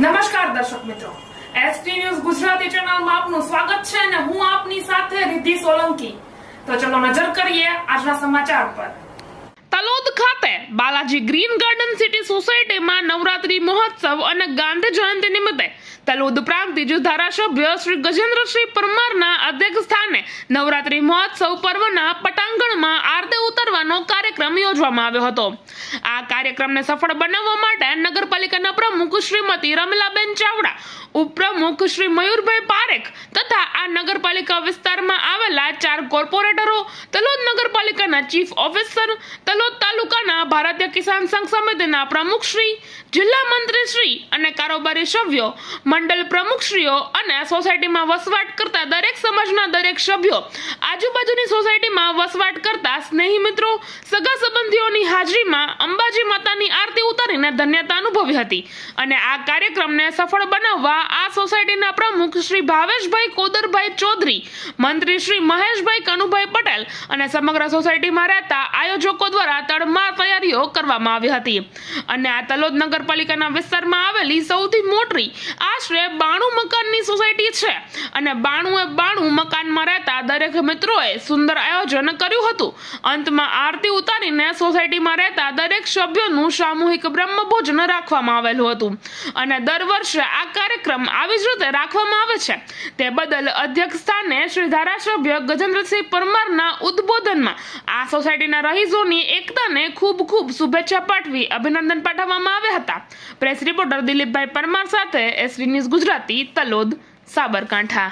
નમસ્કાર દર્શક મિત્રો. એસટી ન્યૂઝ ગુજરાતી ચેનલમાં આપનું સ્વાગત છે અને હું આપની સાથે રિદ્ધિ સોલંકી. તો ચલો નજર કરીએ આજના સમાચાર પર. તલોદ ખાતે બાલાજી ગ્રીન ગાર્ડન સિટી સોસાયટીમાં નવરાત્રી મહોત્સવ અને ગાંધી જયંતિ નિમિત્તે તલોદ પ્રાંતિજ ધારાસભ્ય શ્રી ગજેન્દ્રસિંહ પરમારના અધ્યક્ષ સ્થાને નવરાત્રી મહોત્સવ પર્વના પટાંગણમાં આરતે ઉતરવાનો કાર્યક્રમ યોજવામાં આવ્યો હતો. આ કાર્યક્રમને સફળ બનાવવા માટે નગરપાલિકાના પ્રમુખ શ્રીમતી રમલાબેન ચાવડા, ઉપપ્રમુખ શ્રી મયુરભાઈ પારેખ તથા આ નગરપાલિકા વિસ્તારમાં આવેલા ચાર કોર્પોરેટરો, તલોદ નગરપાલિકાના ચીફ ઓફિસર, તલોદ તાલુકાના ભારતીય કિસાન સંઘ સમિતિના પ્રમુખ શ્રી, જિલ્લા મંત્રી શ્રી અને કારોબારી સભ્યો, મંડળ પ્રમુખશ્રીઓ અને સોસાયટીમાં વસવાટ કરતા દરેક સમાજના દરેક સભ્યો, આજુબાજુની સોસાયટીમાં વસવાટ કરતા સ્નેહી મિત્રો, સગા સંબંધીઓની હાજરીમાં અંબાજી માતાની આરતી ઉતારીને ધન્યતા અનુભવી હતી. અને આ કાર્યક્રમને સફળ બનાવવા આ સોસાયટીના પ્રમુખ શ્રી ભાવેશભાઈ કોદરભાઈ ચૌધરી, મંત્રી શ્રી મહેશભાઈ કનુભાઈ પટેલ અને સમગ્ર સોસાયટીમાં રહેતા આયોજકો દ્વારા તડમાર તૈયારીઓ કરવામાં આવી હતી. અને આ તલોદ નગરપાલિકાના વિસ્તારમાં આવેલી સૌથી મોટી આશરે બાણું મકાનની સોસાયટી છે. અને બાણું એ બાણું મકાનમાં રહેતા દરેક મિત્રોએ સુંદર આયોજન કર્યું હતું. અંતમાં આરતી ઉતારીને સોસાયટીમાં રહેતા દરેક સભ્યોનું સામૂહિક બ્રહ્મભોજન રાખવામાં આવેલું હતું. અને દર વર્ષે આ કાર્યક્રમ આવી જ રીતે રાખવામાં આવે છે. તે બદલ અધ્યક્ષ સ્થાને શ્રી ધારાસભ્ય ગજેન્દ્રસિંહ પરમારના ઉદ્બોધનમાં આ સોસાયટીના રહીશોની એકતાને ખૂબ ખૂબ શુભેચ્છા પાઠવી અભિનંદન પાઠવવામાં આવ્યા હતા. પ્રેસ રિપોર્ટર દિલીપભાઈ પરમાર સાથે એસવી ન્યૂઝ ગુજરાતી તલોદ સાબરકાંઠા.